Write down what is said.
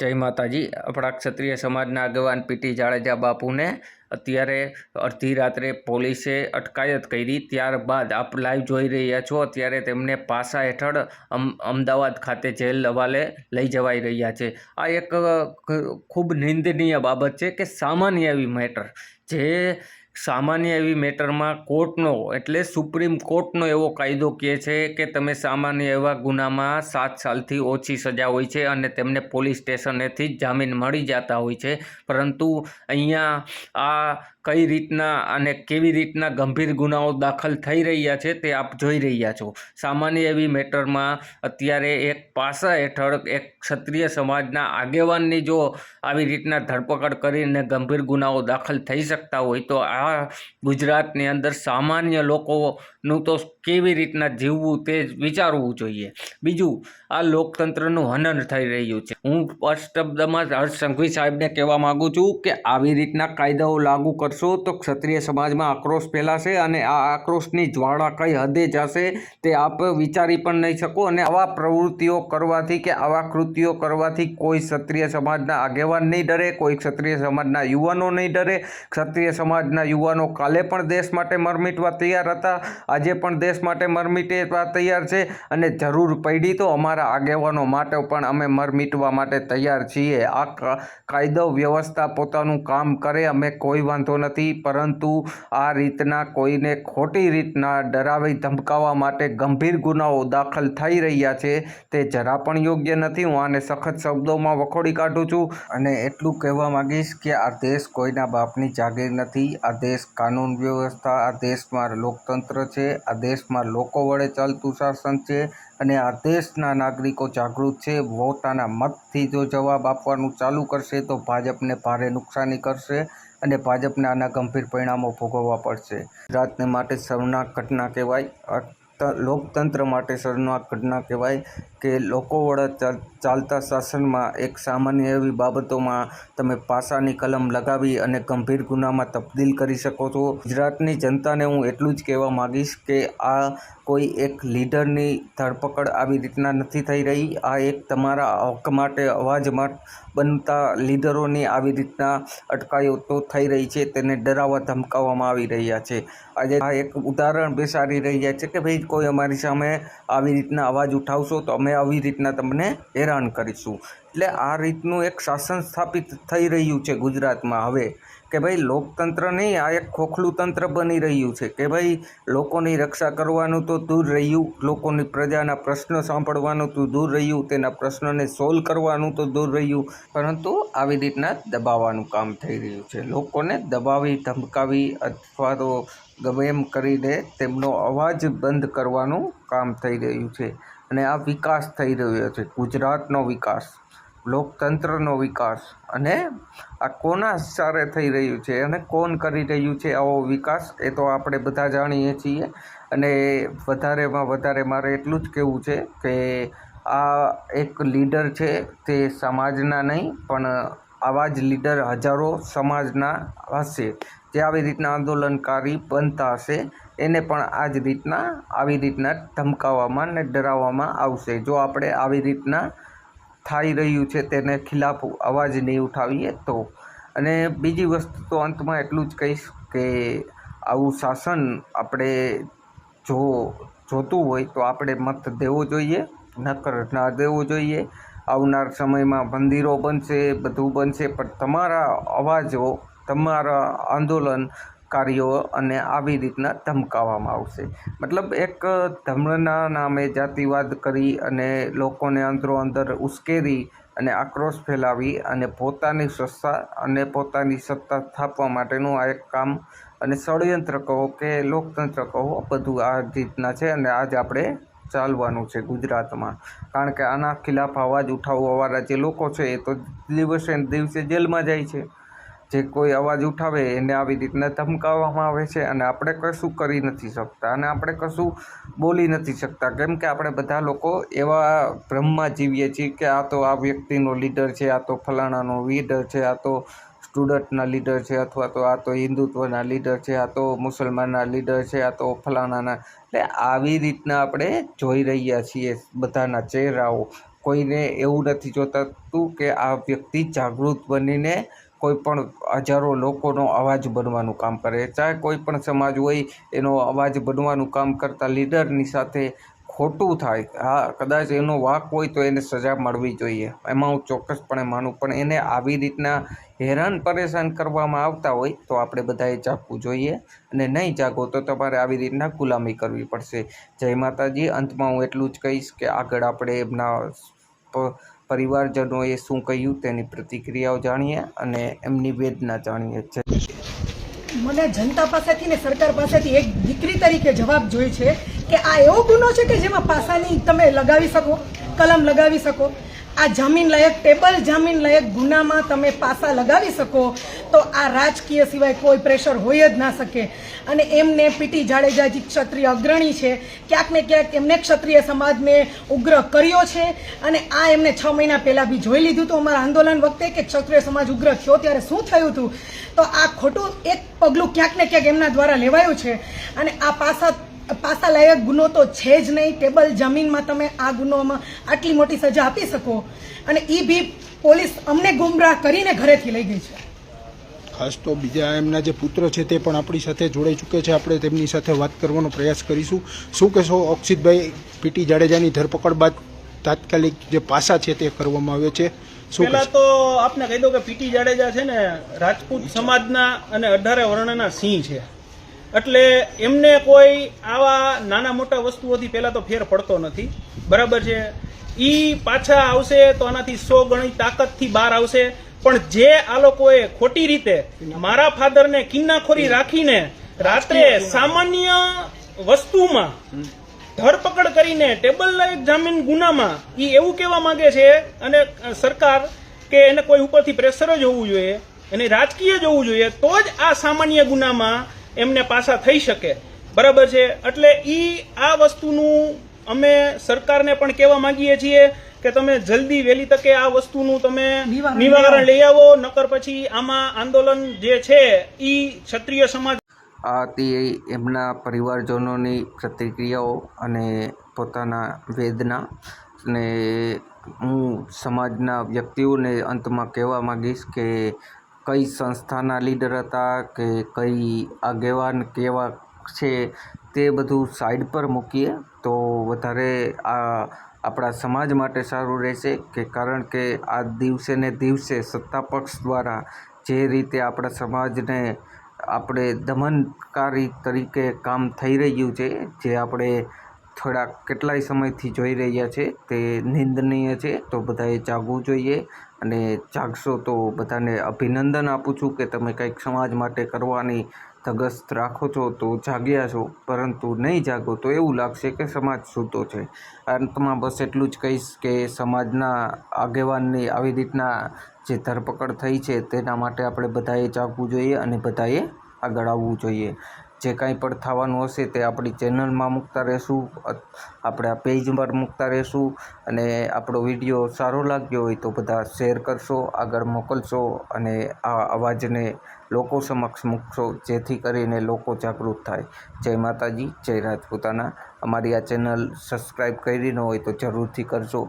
જય માતાજી. આપણા ક્ષત્રિય સમાજના આગેવાન પીટી જાડેજા બાપુને અત્યારે અડધી રાત્રે પોલીસે અટકાયત કરી. ત્યારબાદ આપ લાઈવ જોઈ રહ્યા છો. અત્યારે તેમને પાસા હેઠળ અમ, અમદાવાદ ખાતે જેલ હવાલે લઈ જવાઈ રહ્યા છે. આ એક ખૂબ નિંદનીય બાબત છે કે સામાન્ય એવી મેટર જે સામાન્ય એવી મેટરમાં કોર્ટનો એટલે સુપ્રીમ કોર્ટનો એવો કાયદો કહે છે કે તમે સામાન્ય એવા ગુનામાં સાત સાલથી ઓછી સજા હોય છે અને તેમને પોલીસ સ્ટેશનેથી જ જામીન મળી જતા હોય છે. પરંતુ અહીંયા આ કઈ રીતના અને કેવી રીતના ગંભીર ગુનાઓ દાખલ થઈ રહ્યા છે તે આપ જોઈ રહ્યા છો. સામાન્ય એવી મેટરમાં અત્યારે એક પાસા હેઠળ એક ક્ષત્રિય સમાજના આગેવાનની જો આવી રીતના ધરપકડ કરીને ગંભીર ગુનાઓ દાખલ થઈ શકતા હોય તો આ ગુજરાતની અંદર સામાન્ય લોકોનું તો કેવી રીતના જીવવું તે વિચારવું જોઈએ. બીજું, આ લોકતંત્રનું હનન થઈ રહ્યું છે. હું સ્પષ્ટ શબ્દમાં હર્ષ સંઘવી સાહેબને કહેવા માગું છું કે આવી રીતના કાયદાઓ લાગુ કરશો તો ક્ષત્રિય સમાજમાં આક્રોશ ફેલાશે અને આ આક્રોશની જ્વાળા કઈ હદે જશે તે આપ વિચારી પણ નહીં શકો અને આવા પ્રવૃત્તિઓ કરવાથી કે આવા કૃત્યો કરવાથી કોઈ ક્ષત્રિય સમાજના આગેવાન નહીં ડરે, કોઈ ક્ષત્રિય સમાજના યુવાનો નહીં ડરે, ક્ષત્રિય સમાજના યુવાનો કાલે પણ દેશ માટે મરમીટવા તૈયાર હતા. આજે પણ દેશ માટે મરમીટવા તૈયાર છે અને જરૂર પડી તો અમારા આગેવાનો માટે પણ અમે મરમીટવા માટે તૈયાર છીએ. આ કાયદો વ્યવસ્થા પોતાનું કામ કરે અમે કોઈ વાંધો નથી, પરંતુ આ રીતના કોઈને ખોટી રીતના ડરાવી ધમકાવવા માટે ગંભીર ગુનાઓ દાખલ થઈ રહ્યા છે. તે જરા પણ યોગ્ય નથી. હું આને સખત શબ્દોમાં વખોડી કાઢું છું અને એટલું કહેવા માંગીશ કે આ દેશ કોઈના બાપની જાગીર નથી. આ દેશ કાનૂન વ્યવસ્થા, આ દેશમાં લોકતંત્ર છે, આ દેશમાં લોકો વડે ચાલતું શાસન છે અને આ દેશના નાગરિકો જાગૃત છે. પોતાના મતથી જો જવાબ આપવાનું ચાલુ કરશે તો ભાજપને ભારે નુકસાની કરશે અને ભાજપને આના ગંભીર પરિણામો ભોગવવા પડશે. ગુજરાતને માટે શર્મનાક ઘટના કહેવાય. લોકતંત્ર માટે શર્મનાક ઘટના કહેવાય કે લોકો વડા ચાલ- ચાલતા શાસનમાં એક સામાન્ય એવી બાબતોમાં તમે પાસાની કલમ લગાવી અને ગંભીર ગુનામાં તબદીલ કરી શકો છો. ગુજરાતની જનતાને હું એટલું જ કહેવા માગીશ કે આ કોઈ એક લીડરની ધરપકડ આવી રીતના નથી થઈ રહી. આ એક તમારા હક માટે અવાજ બનતા લીડરોની આવી રીતના અટકાયતો થઈ રહી છે. તેને ડરાવવા ધમકાવવામાં આવી રહ્યા છે. આજે આ એક ઉદાહરણ બેસાડી રહ્યા છે કે ભાઈ કોઈ અમારી સામે આવી રીતના અવાજ ઉઠાવશો તો અમે આવી રીતના તમને હેરાન કરીશું. એટલે આ રીતનું એક શાસન સ્થાપિત થઈ રહ્યું છે ગુજરાતમાં હવે. કે ભાઈ, લોકતંત્ર નહીં, આ એક ખોખલું તંત્ર બની રહ્યું છે. કે ભાઈ, લોકોની રક્ષા કરવાનું તો દૂર રહ્યું, લોકોની પ્રજાના પ્રશ્નો સાંભળવાનું તો દૂર રહ્યું, તેના પ્રશ્નોને સોલ્વ કરવાનું તો દૂર રહ્યું. પરંતુ આવી રીતના દબાવવાનું કામ થઈ રહ્યું છે. લોકોને દબાવી, ધમકાવી અથવા તો ગમે એમ કરીને તેમનો અવાજ બંધ કરવાનું કામ થઈ રહ્યું છે. અને આ વિકાસ થઈ રહ્યો છે. ગુજરાતનો વિકાસ. લોકતંત્રનો વિકાસ. અને આ કોના સારે થઈ રહ્યું છે અને કોણ કરી રહ્યું છે આવો વિકાસ, એ તો આપણે બધા જાણીએ છીએ. અને વધારેમાં વધારે મારે એટલું જ કહેવું છે કે આ એક લીડર છે તે સમાજના નહીં, પણ આવા જ લીડર હજારો સમાજના હશે. જે આવી રીતના આંદોલનકારી બનતા હશે, એને પણ આ જ રીતના આવી રીતના ધમકાવવામાં ને ડરાવવામાં આવશે. જો આપણે આવી રીતના થઈ રહ્યું છે તેને ખિલાફ અવાજ નહીં ઉઠાવીએ તો. અને બીજી વસ્તુ તો અંતમાં એટલું જ કહીશ કે આવું શાસન આપણે જો જોતું હોય તો આપણે મત દેવો જોઈએ, નકર ના દેવો જોઈએ. આવનાર સમયમાં મંદિરો બનશે, બધું બનશે, પણ તમારા અવાજો, તમારા આંદોલનકારીઓ અને આવી રીતના ધમકાવવામાં આવશે. મતલબ એક ધર્મના નામે જાતિવાદ કરી અને લોકોને અંદરો અંદર ઉશ્કેરી અને આક્રોશ ફેલાવી અને પોતાની સત્તા અને પોતાની સત્તા સ્થાપવા માટેનું આ એક કામ અને ષડયંત્ર કહો કે લોકતંત્ર કહો બધું આ રીતના છે અને આજ આપણે ચાલવાનું છે ગુજરાતમાં. કારણ કે આના ખિલાફ અવાજ ઉઠાવવાવાળા જે લોકો છે એ તો દિવસે દિવસે જેલમાં જાય છે. જે કોઈ અવાજ ઉઠાવે એને આવી રીતના ધમકાવવામાં આવે છે અને આપણે કશું કરી નથી શકતા અને આપણે કશું બોલી નથી શકતા. કેમ કે આપણે બધા લોકો એવા ભ્રમમાં જીવીએ છીએ કે આ તો આ વ્યક્તિનો લીડર છે, આ તો ફલાણાનો લીડર છે, આ તો સ્ટુડન્ટના લીડર છે અથવા તો આ તો હિન્દુત્વના લીડર છે, આ તો મુસલમાનના લીડર છે, આ તો ફલાણાના. એટલે આવી રીતના આપણે જોઈ રહ્યા છીએ બધાના ચહેરાઓ. કોઈને એવું નથી જોતાતું કે આ વ્યક્તિ જાગૃત બનીને કોઈ પણ હજારો લોકોનો અવાજ બનવાનું કામ કરે. ચાહે કોઈ પણ સમાજ હોય, એનો અવાજ બનવાનું કામ કરતા લીડરની સાથે ખોટું થાય. હા, કદાચ એનો વાંક હોય તો એને સજા મળવી જોઈએ. એમાં હું ચોક્કસપણે માનું, પણ એને આવી રીતના હેરાન પરેશાન કરવામાં આવતા હોય, તો આપણે બધાએ જાગવું જોઈએ. અને નહીં જાગો તો તમારે આવી રીતના ગુલામી કરવી પડશે. જય માતાજી. અંતમાં હું એટલું જ કહીશ કે આગળ આપણે એમના પરિવારજનોએ શું કહ્યું તેની પ્રતિક્રિયાઓ જાણીએ અને એમની વેદના જાણીએ છે મને જનતા પાસેથી ને સરકાર પાસેથી એક દીકરી તરીકે જવાબ જોઈએ છે કે આ એવો ગુનો છે કે જેમાં પાસાની તમે લગાવી શકો, કલમ લગાવી શકો આ જામીન લાયક ટેબલ જામીન લાયક ગુનામાં તમે પાસા લગાવી શકો તો આ રાજકીય સિવાય કોઈ પ્રેશર હોય જ ના શકે. અને એમને પીટી જાડેજાજી ક્ષત્રિય અગ્રણી છે. ક્યાંક ને ક્યાંક એમને ક્ષત્રિય સમાજને ઉગ્ર કર્યો છે. અને આ એમને છ મહિના પહેલાં બી જોઈ લીધું હતું અમારા આંદોલન વખતે કે ક્ષત્રિય સમાજ ઉગ્ર થયો ત્યારે શું થયું હતું? તો આ ખોટું એક પગલું ક્યાંક ને ક્યાંક એમના દ્વારા લેવાયું છે. અને આ પાસા પાસા લાયક ગુનો તો છે જ નહીં. ટેબલ જમીનમાં તમે આ ગુનોમાં આટલી મોટી સજા આપી શકો. અને એ બી પોલીસ અમને ગુમરાહ કરીને ઘરેથી લઈ ગઈ છે. ખાસ તો બીજા એમના જે પુત્ર છે તે પણ આપણી સાથે જોડાઈ ચૂકે છે. આપણે તેમની સાથે વાત કરવાનો પ્રયાસ કરીશું. શું કહેશો અક્ષિતભાઈ? પીટી જાડેજાની ધરપકડ બાદ તાત્કાલિક જે પાસા છે તે કરવામાં આવ્યો છે. પહેલા તો આપને કહી દઉં કે પીટી જાડેજા છે ને રાજપૂત સમાજના અને અઢારે વર્ણના સિંહ છે. એટલે એમને કોઈ આવા નાના મોટા વસ્તુઓથી પહેલાં તો ફેર પડતો નથી. બરાબર છે? એ પાછા આવશે તો આનાથી સો ગણી તાકાતથી બહાર આવશે. પણ જે આ લોકોએ ખોટી રીતે મારા ફાધરને કિન્નાખોરી રાખીને રાત્રે સામાન્ય વસ્તુમાં ધરપકડ કરીને ટેબલ લાયક જામીન ગુનામાં એ એવું કહેવા માંગે છે અને સરકાર કે એને કોઈ ઉપરથી પ્રેશર જ હોવું જોઈએ, એને રાજકીય જ હોવું જોઈએ, તો જ આ સામાન્ય ગુનામાં એમને પાછા થઈ શકે. બરાબર છે? એટલે ઈ આ વસ્તુનું અમે સરકારને પણ કહેવા માંગીએ છીએ કે તમે જલ્દી વહેલી તકે આ વસ્તુનું તમે નિવારણ લઈ આવો. નકર પછી આમાં આંદોલન જે છે ઈ ક્ષત્રિય સમાજ આ હતી એમના પરિવારજનોની પ્રતિક્રિયાઓ અને પોતાના વેદના અને હું સમાજના વ્યક્તિઓને અંતમાં કહેવા માંગીશ કે કઈ સંસ્થાના લીડર હતા કે કઈ આગેવાન કેવા છે તે બધું સાઈડ પર મૂકીએ તો વધારે આ આપણા સમાજ માટે સારું રહેશે કે કારણ કે આ દિવસે ને દિવસે સત્તા પક્ષ દ્વારા જે રીતે આપણા સમાજને આપણે દમનકારી તરીકે કામ થઈ રહ્યું છે, જે આપણે થોડા કેટલાય સમયથી જોઈ રહ્યા છે. તે નિંદનીય છે, તો બધાએ જાગવું જોઈએ અને જાગશો તો બધાને અભિનંદન આપું છું કે તમે કંઈક સમાજ માટે કરવાની ધગસ રાખો છો તો જાગ્યા છો, પરંતુ નહીં જાગો તો એવું લાગશે કે સમાજ સૂતો છે. અંતમાં બસ એટલું જ કહીશ કે સમાજના આગેવાનની આવી રીતના જે ધરપકડ થઈ છે, તેના માટે આપણે બધાએ જાગવું જોઈએ અને બધાએ આગળ આવવું જોઈએ. જે કાંઈ પણ થવાનું હશે તે આપણી ચેનલમાં મૂકતા રહેશું આપણા પેજ પર મૂકતા રહેશું અને આપણો વીડિયો સારો લાગ્યો હોય તો બધા શેર કરશો, આગળ મોકલશો અને આ અવાજને લોકો સમક્ષ મૂકશો, જેથી કરીને લોકો જાગૃત થાય. જય માતાજી, જય રાજપૂતાના. અમારી આ ચેનલ સબસ્ક્રાઈબ કરી ન હોય તો જરૂરથી કરજો.